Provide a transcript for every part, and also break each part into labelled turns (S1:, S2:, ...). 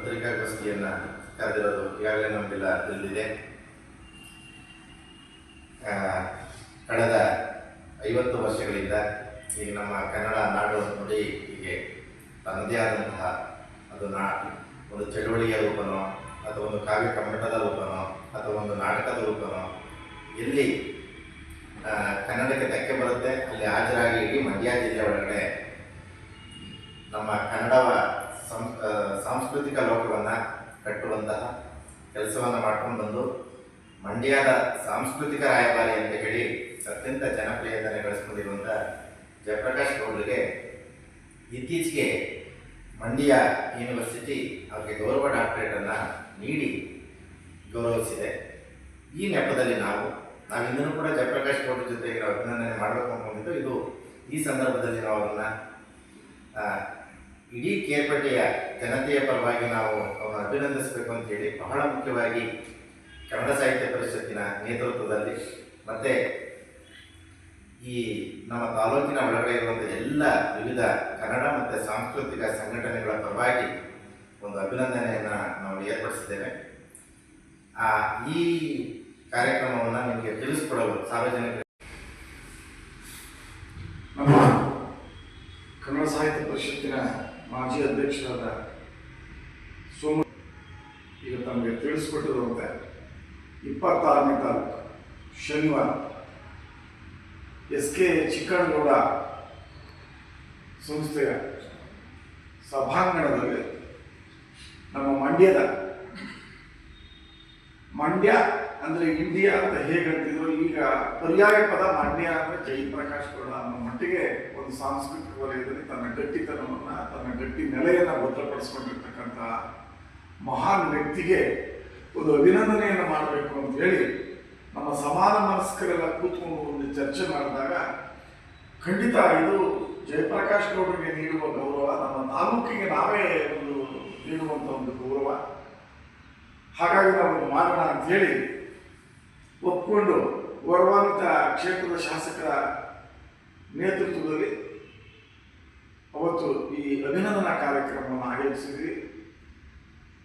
S1: ಪತ್ರಿಕಾಗೋಷ್ಠಿಯನ್ನು ಕರೆದಿರೋದು ಈಗಾಗಲೇ ನಮಗೆಲ್ಲ ತಿಳಿದಿದೆ. ಕಳೆದ ಐವತ್ತು ವರ್ಷಗಳಿಂದ ಈಗ ನಮ್ಮ ಕನ್ನಡ ನಾಡು ನುಡಿ ಹೀಗೆ ತನ್ನದೇ ಆದಂತಹ ಅದು ನಾ, ಒಂದು ಚಳುವಳಿಯ ರೂಪನೋ, ಅಥವಾ ಒಂದು ಕಾವ್ಯ ಕಮ್ಮಟದ ರೂಪನೋ, ಅಥವಾ ಒಂದು ನಾಟಕದ ರೂಪನೋ, ಎಲ್ಲಿ ಕನ್ನಡಕ್ಕೆ ಧಕ್ಕೆ ಬರುತ್ತೆ, ಅಲ್ಲಿ ಹಾಜರಾಗಿ ಇಡೀ ಮಂಡ್ಯ ಜಿಲ್ಲೆ ಒಳಗಡೆ ನಮ್ಮ ಕನ್ನಡವ ಸಂ ಆ, ಸಾಂಸ್ಕೃತಿಕ ಲೋಕವನ್ನು ಕಟ್ಟುವಂತಹ ಕೆಲಸವನ್ನು ಮಾಡ್ಕೊಂಡು ಬಂದು ಮಂಡ್ಯದ ಸಾಂಸ್ಕೃತಿಕ ರಾಯಭಾರಿ ಅಂತ ಹೇಳಿ ಅತ್ಯಂತ ಜನಪ್ರಿಯತೆಯನ್ನು ಗಳಿಸ್ಕೊಂಡಿರುವಂಥ ಜಯಪ್ರಕಾಶ್ ಗೌಡರಿಗೆ ಇತ್ತೀಚೆಗೆ ಮಂಡ್ಯ ಯೂನಿವರ್ಸಿಟಿ ಅವರಿಗೆ ಗೌರವ ಡಾಕ್ಟರೇಟನ್ನು ನೀಡಿ ಗೌರವಿಸಿದೆ. ಈ ನೆಪದಲ್ಲಿ ನಾವು ನಾವಿಂದನೂ ಕೂಡ ಜಯಪ್ರಕಾಶ್ ಗೌಡರ ಜೊತೆಗೆ ಅಭಿನಂದನೆ ಮಾಡಬೇಕು ಅಂದ್ಕೊಂಡಿದ್ದು ಇದು ಈ ಸಂದರ್ಭದಲ್ಲಿ ನಾವು ಅವನ್ನ ಆ, ಇಡೀ ಕೇರ್ಪೇಟೆಯ ಜನತೆಯ ಪರವಾಗಿ ನಾವು ಅವರನ್ನು ಅಭಿನಂದಿಸಬೇಕು ಅಂತ ಹೇಳಿ ಬಹಳ ಮುಖ್ಯವಾಗಿ ಕನ್ನಡ ಸಾಹಿತ್ಯ ಪರಿಷತ್ತಿನ ನೇತೃತ್ವದಲ್ಲಿ ಮತ್ತೆ ಈ ನಮ್ಮ ತಾಲೂಕಿನ ಒಳಗಡೆ ಇರುವಂಥ ಎಲ್ಲ ವಿವಿಧ ಕನ್ನಡ ಮತ್ತು ಸಾಂಸ್ಕೃತಿಕ ಸಂಘಟನೆಗಳ ಪರವಾಗಿ ಒಂದು ಅಭಿನಂದನೆಯನ್ನು ನಾವು ಏರ್ಪಡಿಸಿದ್ದೇವೆ. ಆ, ಈ ಕಾರ್ಯಕ್ರಮವನ್ನು ನಿಮಗೆ ತಿಳಿಸ್ಕೊಡಲು ಸಾರ್ವಜನಿಕ
S2: ನಮ್ಮ ಕನ್ನಡ ಸಾಹಿತ್ಯ ಪರಿಷತ್ತಿನ ಮಾಜಿ ಅಧ್ಯಕ್ಷರಾದ ಸೋಮ ಈಗ ತಮಗೆ ತಿಳಿಸ್ಕೊಟ್ಟಿರುವಂತೆ ಇಪ್ಪತ್ತಾರನೇ ತಾರೀಕು ಶನಿವಾರ. ಎಸ್ ಕೆ ಚಿಕ್ಕನಗೌಡ ಸಂಸ್ಥೆಯ ಸಭಾಂಗಣದಲ್ಲಿ ನಮ್ಮ ಮಂಡ್ಯದ ಮಂಡ್ಯ ಅಂದ್ರೆ ಇಂಡಿಯಾ ಅಂತ ಹೇಗಂತಿದ್ರು, ಈಗ ಪರ್ಯಾಯ ಪದ ಮಾನ್ಯ ಅಂದರೆ ಜಯಪ್ರಕಾಶ್ ಗೌಡ ಅನ್ನೋ ಮಟ್ಟಿಗೆ ಒಂದು ಸಾಂಸ್ಕೃತಿಕ ವಲಯದಲ್ಲಿ ತನ್ನ ಗಟ್ಟಿತನವನ್ನು, ತನ್ನ ಗಟ್ಟಿ ನೆಲೆಯನ್ನು ಭದ್ರಪಡಿಸ್ಕೊಂಡಿರ್ತಕ್ಕಂಥ ಮಹಾನ್ ವ್ಯಕ್ತಿಗೆ ಒಂದು ಅಭಿನಂದನೆಯನ್ನು ಮಾಡಬೇಕು ಅಂತ ಹೇಳಿ ನಮ್ಮ ಸಮಾನ ಮನಸ್ಕರೆಲ್ಲ ಕೂತ್ಕೊಂಡು ಒಂದು ಚರ್ಚೆ ಮಾಡಿದಾಗ ಖಂಡಿತ ಇದು ಜಯಪ್ರಕಾಶ್ ಗೌಡರಿಗೆ ನೀಡುವ ಗೌರವ, ನಮ್ಮ ತಾಲೂಕಿಗೆ ನಾವೇ ಒಂದು ನೀಡುವಂಥ ಒಂದು ಗೌರವ. ಹಾಗಾಗಿ ನಾವು ಮಾಡೋಣ ಅಂತ ಹೇಳಿ ಒಪ್ಕೊಂಡು ಗೌರವಾನ್ವಿತ ಕ್ಷೇತ್ರದ ಶಾಸಕರ ನೇತೃತ್ವದಲ್ಲಿ ಅವತ್ತು ಈ ಅಭಿನಂದನಾ ಕಾರ್ಯಕ್ರಮವನ್ನು ಆಯೋಜಿಸಿದ್ವಿ.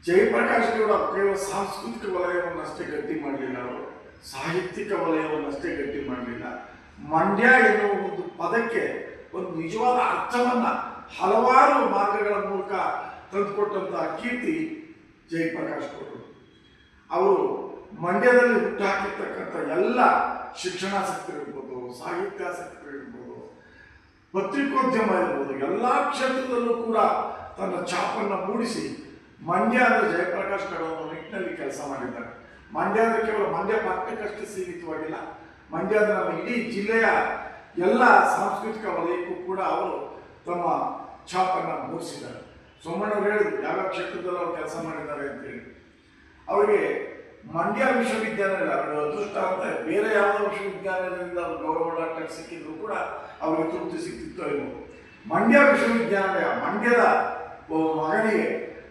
S2: ಜಯಪ್ರಕಾಶ್ ಗೌಡ ಕೇವಲ ಸಾಂಸ್ಕೃತಿಕ ವಲಯವನ್ನಷ್ಟೇ ಗಟ್ಟಿ ಮಾಡಲಿಲ್ಲ ಅವರು. ಸಾಹಿತ್ಯಿಕ ವಲಯವನ್ನಷ್ಟೇ ಗಟ್ಟಿ ಮಾಡಲಿಲ್ಲ. ಮಂಡ್ಯ ಎನ್ನುವ ಒಂದು ಪದಕ್ಕೆ ಒಂದು ನಿಜವಾದ ಅರ್ಥವನ್ನು ಹಲವಾರು ಮಾರ್ಗಗಳ ಮೂಲಕ ತಂದುಕೊಟ್ಟಂತಹ ಕೀರ್ತಿ ಜಯಪ್ರಕಾಶ್ ಗೌಡರು. ಅವರು ಮಂಡ್ಯದಲ್ಲಿ ಹುಟ್ಟಾಕಿರ್ತಕ್ಕಂಥ ಎಲ್ಲ ಶಿಕ್ಷಣಾಸಕ್ತರಿರ್ಬೋದು ಸಾಹಿತ್ಯಾಸಕ್ತರಿರ್ಬೋದು ಪತ್ರಿಕೋದ್ಯಮ ಇರ್ಬೋದು, ಎಲ್ಲ ಕ್ಷೇತ್ರದಲ್ಲೂ ಕೂಡ ತನ್ನ ಛಾಪನ್ನು ಮೂಡಿಸಿ ಮಂಡ್ಯದ ಜಯಪ್ರಕಾಶ್ ಗೌಡ ನಿಟ್ಟಿನಲ್ಲಿ ಕೆಲಸ ಮಾಡಿದ್ದಾರೆ. ಮಂಡ್ಯದ ಕೇವಲ ಮಂಡ್ಯ ಪಟ್ಟಕ್ಕಷ್ಟೇ ಸೀಮಿತವಾಗಿಲ್ಲ. ಮಂಡ್ಯದ ನಮ್ಮ ಇಡೀ ಜಿಲ್ಲೆಯ ಎಲ್ಲ ಸಾಂಸ್ಕೃತಿಕ ವಲಯಕ್ಕೂ ಕೂಡ ಅವರು ತಮ್ಮ ಛಾಪನ್ನು ಮೂಡಿಸಿದ್ದಾರೆ. ಸೋಮಣ್ಣವ್ರು ಹೇಳಿದ್ರು ಯಾವ ಕ್ಷೇತ್ರದಲ್ಲಿ ಅವರು ಕೆಲಸ ಮಾಡಿದ್ದಾರೆ ಅಂತೇಳಿ. ಅವರಿಗೆ ಮಂಡ್ಯ ವಿಶ್ವವಿದ್ಯಾಲಯ ಅವರ ಅದೃಷ್ಟ ಅಂತ ಬೇರೆ ಯಾವುದೋ ವಿಶ್ವವಿದ್ಯಾಲಯದಿಂದ ಅವರು ಗೌರವ ಡಾಕ್ಟರ್ ಸಿಕ್ಕಿದ್ರು ಕೂಡ ಅವರಿಗೆ ತೃಪ್ತಿ ಸಿಕ್ತಿತ್ತೋ ಇವರು ಮಂಡ್ಯ ವಿಶ್ವವಿದ್ಯಾಲಯ, ಮಂಡ್ಯದ ಮಗನಿಗೆ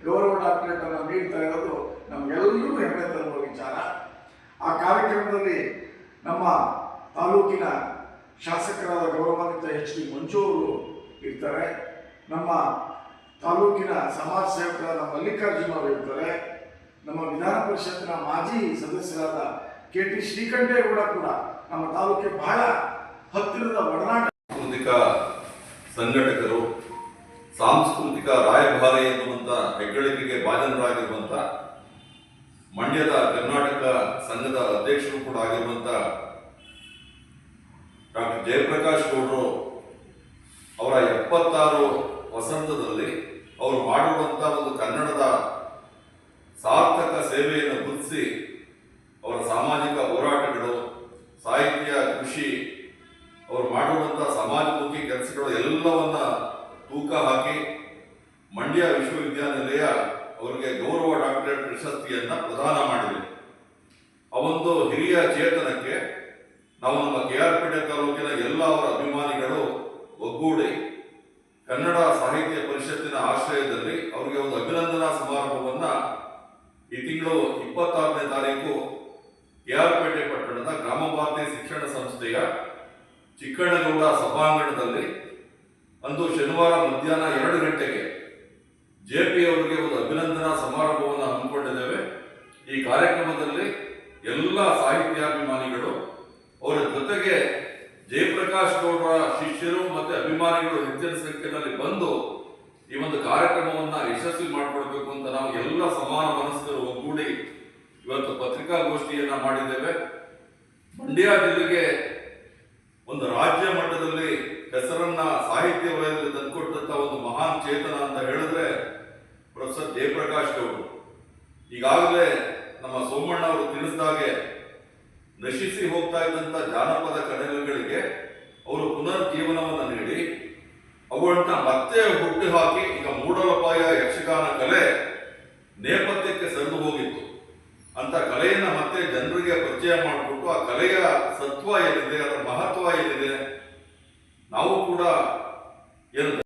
S2: ಗೌರವ ಡಾಕ್ಟರೇಟ್ ಅನ್ನು ನೀಡ್ತಾ ಇರೋದು ನಮಗೆಲ್ಲರಿಗೂ ಹೆಮ್ಮೆ ತರುವ ವಿಚಾರ. ಆ ಕಾರ್ಯಕ್ರಮದಲ್ಲಿ ನಮ್ಮ ತಾಲೂಕಿನ ಶಾಸಕರಾದ ಗೌರವಾನ್ವಿತ ಎಚ್ ಡಿ ಮಂಜು ಅವರು ಇರ್ತಾರೆ. ನಮ್ಮ ತಾಲೂಕಿನ ಸಮಾಜ ಸೇವಕರಾದ ಮಲ್ಲಿಕಾರ್ಜುನ ಅವರು ಇರ್ತಾರೆ. ನಮ್ಮ ವಿಧಾನ ಪರಿಷತ್ತಿನ ಮಾಜಿ ಸದಸ್ಯರಾದ ಕೆ ಟಿ ಶ್ರೀಕಂಠೇಗೌಡ ಕೂಡ ನಮ್ಮ ತಾಲೂಕಿಗೆ ಬಹಳ ಹತ್ತಿರದ ಒಡನಾಟ
S3: ಸಾಂಸ್ಕೃತಿಕ ಸಂಘಟಕರು, ಸಾಂಸ್ಕೃತಿಕ ರಾಯಭಾರಿ ಎನ್ನುವಂತ ಹೆಗ್ಗಳಿಕೆಗೆ ಭಾಜನರಾಗಿರುವಂತ ಮಂಡ್ಯದ ಕರ್ನಾಟಕ ಸಂಘದ ಅಧ್ಯಕ್ಷರು ಕೂಡ ಆಗಿರುವಂತ ಡಾಕ್ಟರ್ ಜಯಪ್ರಕಾಶ್ ಗೌಡರು ಅವರ ಎಪ್ಪತ್ತಾರು ವಸಂತದಲ್ಲಿ ಅವರು ಮಾಡಿರುವಂತ ಒಂದು ಕನ್ನಡದ ಮಂಡ್ಯ ವಿಶ್ವವಿದ್ಯಾನಿಲಯ ಅವರಿಗೆ ಗೌರವ ಡಾಕ್ಟರೇಟ್ ಪ್ರಶಸ್ತಿಯನ್ನ ಪ್ರದಾನ ಮಾಡಿದೆ. ಅವೊಂದು ಹಿರಿಯ ಚೇತನಕ್ಕೆ ನಾವು ನಮ್ಮ ಕೆ ಆರ್ ಪೇಟೆ ತಾಲೂಕಿನ ಎಲ್ಲ ಅವರ ಅಭಿಮಾನಿಗಳು ಒಗ್ಗೂಡಿ ಕನ್ನಡ ಸಾಹಿತ್ಯ ಪರಿಷತ್ತಿನ ಆಶ್ರಯದಲ್ಲಿ ಅವರಿಗೆ ಒಂದು ಅಭಿನಂದನಾ ಸಮಾರಂಭವನ್ನ ಈ ತಿಂಗಳು ಇಪ್ಪತ್ತಾರನೇ ತಾರೀಕು ಕೆ ಆರ್ ಪೇಟೆ ಪಟ್ಟಣದ ಗ್ರಾಮ ಭಾರತಿ ಶಿಕ್ಷಣ ಸಂಸ್ಥೆಯ ಚಿಕ್ಕಣ್ಣಗೌಡ ಸಭಾಂಗಣದಲ್ಲಿ ಅಂದು ಶನಿವಾರ ಮಧ್ಯಾಹ್ನ ಎರಡು ಗಂಟೆಗೆ ಜೆ ಪಿ ಅವರಿಗೆ ಒಂದು ಅಭಿನಂದನಾ ಸಮಾರಂಭವನ್ನು ಹಮ್ಮಿಕೊಂಡಿದ್ದೇವೆ. ಈ ಕಾರ್ಯಕ್ರಮದಲ್ಲಿ ಎಲ್ಲ ಸಾಹಿತ್ಯಾಭಿಮಾನಿಗಳು, ಅವರ ಜೊತೆಗೆ ಜಯಪ್ರಕಾಶ್ ಗೌಡರ ಶಿಷ್ಯರು ಮತ್ತು ಅಭಿಮಾನಿಗಳು ಹೆಚ್ಚಿನ ಸಂಖ್ಯೆಯಲ್ಲಿ ಬಂದು ಈ ಒಂದು ಕಾರ್ಯಕ್ರಮವನ್ನು ಯಶಸ್ವಿ ಮಾಡಿಕೊಡ್ಬೇಕು ಅಂತ ನಾವು ಎಲ್ಲ ಸಮಾನ ಮನಸ್ಕರು ಒಗ್ಗೂಡಿ ಇವತ್ತು ಪತ್ರಿಕಾಗೋಷ್ಠಿಯನ್ನು ಮಾಡಿದ್ದೇವೆ. ಮಂಡ್ಯ ಜಿಲ್ಲೆಗೆ ನಶಿಸಿ ಹೋಗ್ತಾ ಇದ್ದಂಥ ಜಾನಪದ ಕಲೆಗಳಿಗೆ ಅವರು ಪುನರ್ಜೀವನವನ್ನು ನೀಡಿ ಅವುಗಳನ್ನ ಮತ್ತೆ ಹುಟ್ಟು ಹಾಕಿ ಈಗ ಮೂಡಲಪಾಯ ಯಕ್ಷಗಾನ ಕಲೆ ನೇಪಥ್ಯಕ್ಕೆ